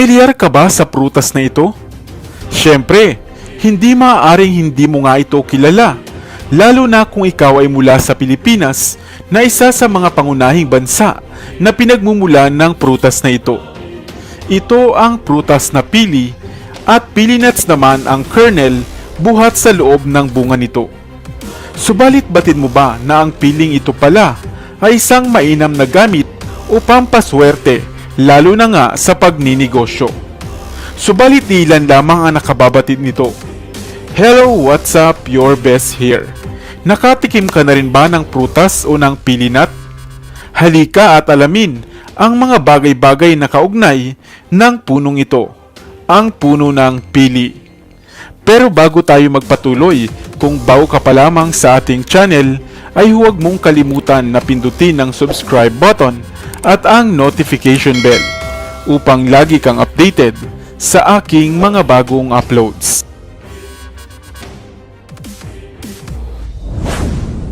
Pamilyar ka ba sa prutas na ito? Siyempre, hindi maaaring hindi mo nga ito kilala, lalo na kung ikaw ay mula sa Pilipinas na isa sa mga pangunahing bansa na pinagmumulan ng prutas na ito. Ito ang prutas na pili at pili nuts naman ang kernel buhat sa loob ng bunga nito. Subalit batid mo ba na ang piling ito pala ay isang mainam na gamit o pampaswerte lalo na nga sa pagninegosyo. Subalit ilan lamang ang nakababatid nito. Hello, what's up? Your best here. Nakatikim ka na rin ba ng prutas o ng pilinat? Halika at alamin ang mga bagay-bagay na kaugnay ng punong ito, ang puno ng pili. Pero bago tayo magpatuloy, kung bago ka pa lamang sa ating channel, ay huwag mong kalimutan na pindutin ang subscribe button at ang notification bell upang lagi kang updated sa aking mga bagong uploads.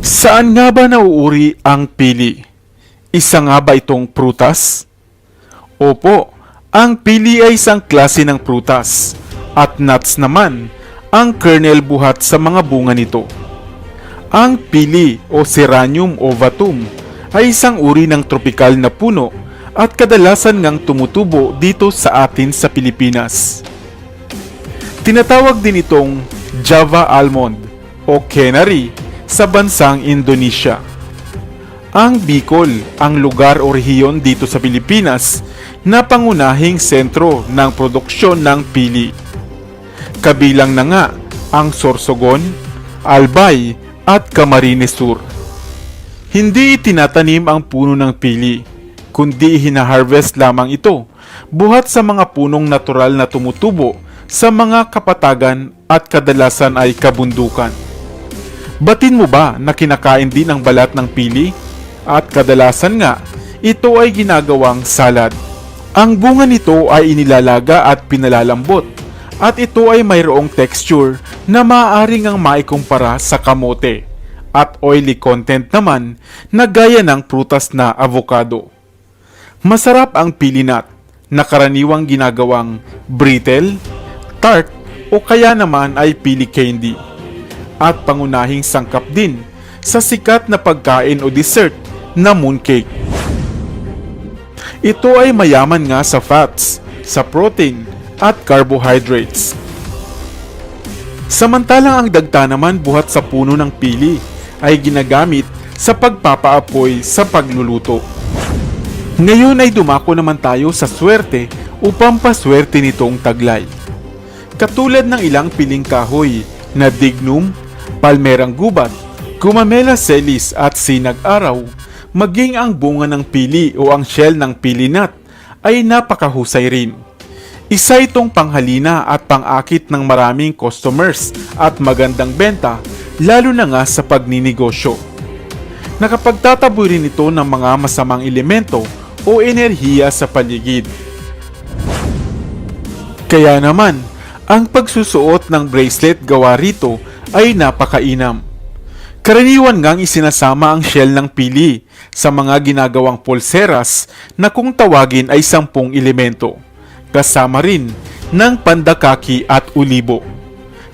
Saan nga ba nauuri ang pili? Isa nga ba itong prutas? Opo, ang pili ay isang klase ng prutas at nuts naman ang kernel buhat sa mga bunga nito. Ang pili o Seranium ovatum ay isang uri ng tropikal na puno at kadalasan ngang tumutubo dito sa atin sa Pilipinas. Tinatawag din itong Java almond o canary sa bansang Indonesia. Ang Bicol ang lugar o rehiyon dito sa Pilipinas na pangunahing sentro ng produksyon ng pili. Kabilang na nga ang Sorsogon, Albay at Camarines Sur. Hindi itinatanim ang puno ng pili, kundi hinaharvest lamang ito buhat sa mga punong natural na tumutubo sa mga kapatagan at kadalasan ay kabundukan. Batin mo ba na kinakain din ang balat ng pili? At kadalasan nga, ito ay ginagawang salad. Ang bunga nito ay inilalaga at pinalalambot at ito ay mayroong texture na maaaring ang maikumpara sa kamote at oily content naman na gaya ng prutas na avocado. Masarap ang pili nut na karaniwang ginagawang brittle, tart o kaya naman ay pili candy at pangunahing sangkap din sa sikat na pagkain o dessert na mooncake. Ito ay mayaman nga sa fats, sa protein at carbohydrates. Samantalang ang dagta naman buhat sa puno ng pili ay ginagamit sa pagpapaapoy sa pagluluto. Ngayon ay dumako naman tayo sa swerte upang paswerte nitong taglay. Katulad ng ilang piling kahoy na dignum, palmerang gubat, gumamela selis at sinag araw, maging ang bunga ng pili o ang shell ng pili nut ay napakahusay rin. Isa itong panghalina at pangakit ng maraming customers at magandang benta lalo na nga sa pagninegosyo. Nakapagtataboy rin ito ng mga masamang elemento o enerhiya sa paligid. Kaya naman, ang pagsusuot ng bracelet gawa rito ay napakainam. Karaniwan ngang isinasama ang shell ng pili sa mga ginagawang pulseras na kung tawagin ay sampung elemento, kasama rin ng pandakaki at ulibo,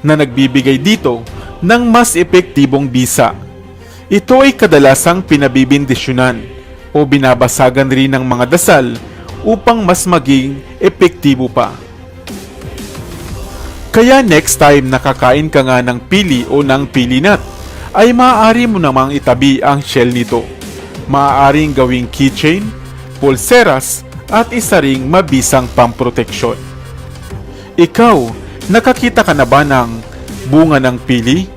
na nagbibigay dito ng mas epektibong bisa. Ito ay kadalasang pinabibindisyonan o binabasagan rin ng mga dasal upang mas maging epektibo pa. Kaya next time nakakain ka nga ng pili o ng pili nut, ay maaari mo namang itabi ang shell nito. Maaaring gawing keychain, pulseras, at isa ring mabisang pamproteksyon. Ikaw, nakakita ka na ba ng bunga ng pili?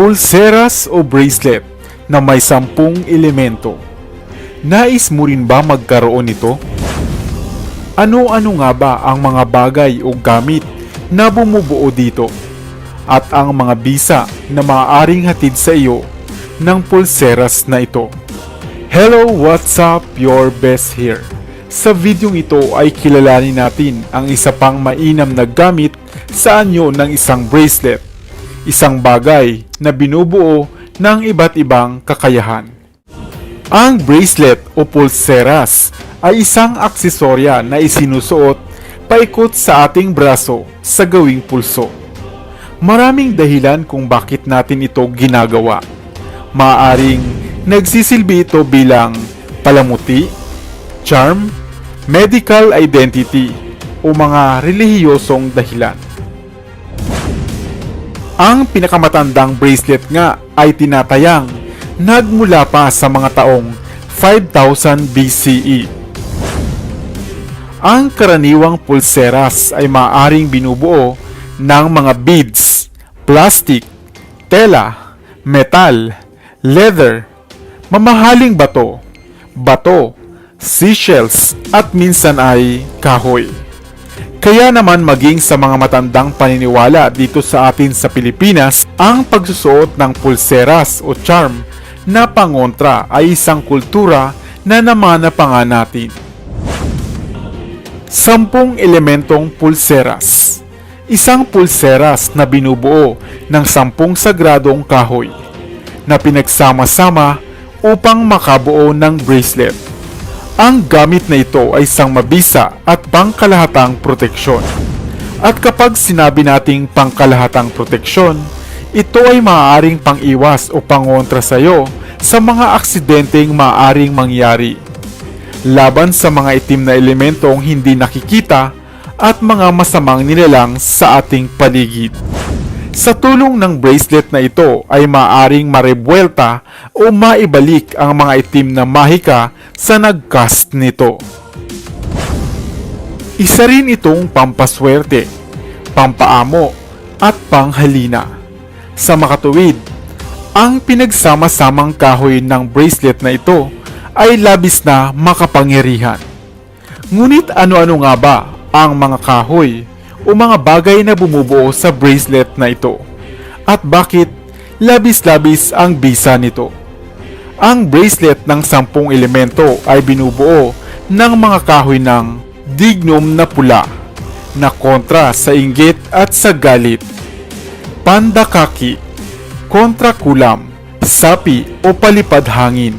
Pulseras o bracelet na may sampung elemento. Nais mo rin ba magkaroon nito? Ano-ano nga ba ang mga bagay o gamit na bumubuo dito? At ang mga bisa na maaaring hatid sa iyo ng pulseras na ito? Hello, what's up? Your best here. Sa videong ito ay kilalanin natin ang isa pang mainam na gamit sa anyo ng isang bracelet. Isang bagay na binubuo ng iba't ibang kakayahan. Ang bracelet o pulseras ay isang aksesorya na isinusuot paikot sa ating braso sa gawing pulso. Maraming dahilan kung bakit natin ito ginagawa. Maaring nagsisilbi ito bilang palamuti, charm, medical identity o mga relihiyosong dahilan. Ang pinakamatandang bracelet nga ay tinatayang nagmula pa sa mga taong 5000 BCE. Ang karaniwang pulseras ay maaring binubuo ng mga beads, plastic, tela, metal, leather, mamahaling bato, bato, seashells at minsan ay kahoy. Kaya naman maging sa mga matandang paniniwala dito sa atin sa Pilipinas, ang pagsusuot ng pulseras o charm na pangontra ay isang kultura na namana pa nga natin. Sampung elementong pulseras Isang pulseras na binubuo ng sampung sagradong kahoy na pinagsama-sama upang makabuo ng bracelet. Ang gamit na ito ay isang mabisa at pangkalahatang proteksyon. At kapag sinabi nating pangkalahatang proteksyon, ito ay maaaring pangiwas o pangontra sa iyo sa mga aksidenteng maaaring mangyari. Laban sa mga itim na elementong hindi nakikita at mga masamang nilalang sa ating paligid. Sa tulong ng bracelet na ito ay maaring marebuelta o maibalik ang mga itim na mahika sa nagcast nito. Isa rin itong pampaswerte, pampaamo at panghalina. Sa makatuwid, ang pinagsama-samang kahoy ng bracelet na ito ay labis na makapangyarihan. Ngunit ano-ano nga ba ang mga kahoy o mga bagay na bumubuo sa bracelet na ito? At bakit labis-labis ang bisa nito? Ang bracelet ng sampung elemento ay binubuo ng mga kahoy ng dignum na pula na kontra sa inggit at sa galit. Pandakaki, kontra kulam, sapi o palipad hangin.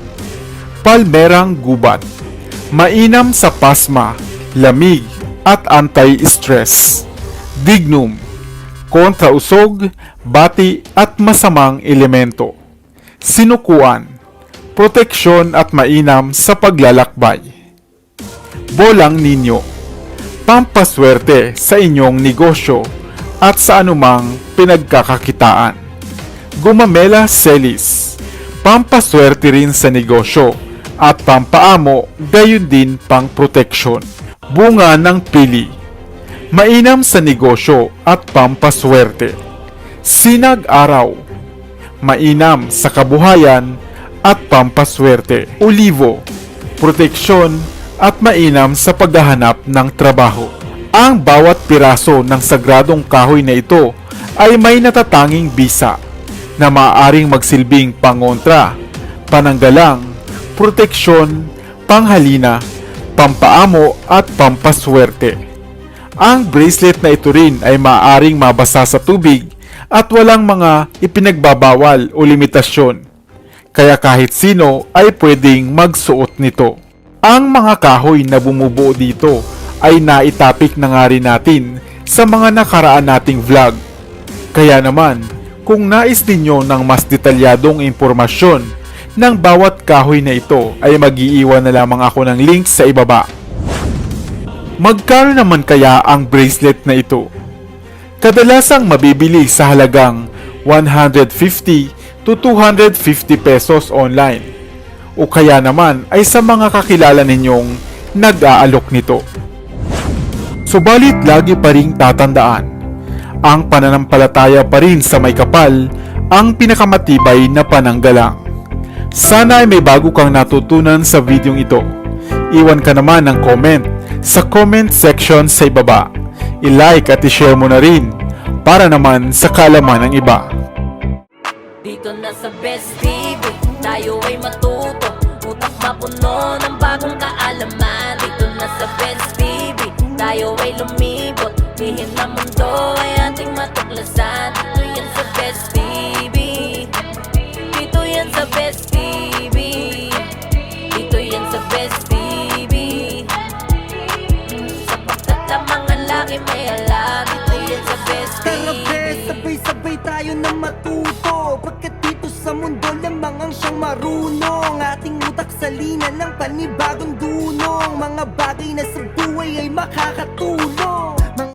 Palmerang gubat, mainam sa pasma, lamig at anti-stress. Dignum, kontra usog, bati at masamang elemento. Sinukuan, proteksyon at mainam sa paglalakbay. Bolang ninyo, pampaswerte sa inyong negosyo at sa anumang pinagkakakitaan. Gumamela Celis, pampaswerte rin sa negosyo at pampaamo gayon din pang proteksyon. Bunga ng pili, mainam sa negosyo at pampaswerte. Sinag araw, mainam sa kabuhayan at pampaswerte. Olivo, proteksyon at mainam sa paghahanap ng trabaho. Ang bawat piraso ng sagradong kahoy na ito ay may natatanging bisa na maaaring magsilbing pangontra, pananggalang, proteksyon, panghalina, pampaamo at pampaswerte. Ang bracelet na ito rin ay maaaring mabasa sa tubig at walang mga ipinagbabawal o limitasyon. Kaya kahit sino ay pwedeng magsuot nito. Ang mga kahoy na bumubuo dito ay naitapik na nga rin natin sa mga nakaraan nating vlog. Kaya naman, kung nais ninyo ng mas detalyadong impormasyon ng bawat kahoy na ito ay mag-iiwan na lamang ako ng link sa ibaba. Magkano naman kaya ang bracelet na ito? Kadalasang mabibili sa halagang 150 to 250 pesos online o kaya naman ay sa mga kakilala ninyong nag-aalok nito. Subalit lagi pa ring tatandaan, ang pananampalataya pa rin sa may kapal ang pinakamatibay na pananggalang. Sana ay may bago kang natutunan sa videong ito. Iwan ka naman ng comment sa comment section sa ibaba. I-like at i-share mo na rin para naman sa kalaman ng iba. Dito na sa Best TV Tayo ay matuto Utak puno ng bagong kaalaman Dito na sa Best Baby Tayo ay lumibot. Lihim na mundo ay ating matuklasan. Dito yan sa Best Baby Dito yan sa Best Baby Dito yan sa Best Baby Sapagkat ang mga laki may alam Dito yan sa Best Tara be, Baby sabay-sabay tayo na matuto salinan ng panibagong dunong. Mga bagay na sa buhay ay makakatulong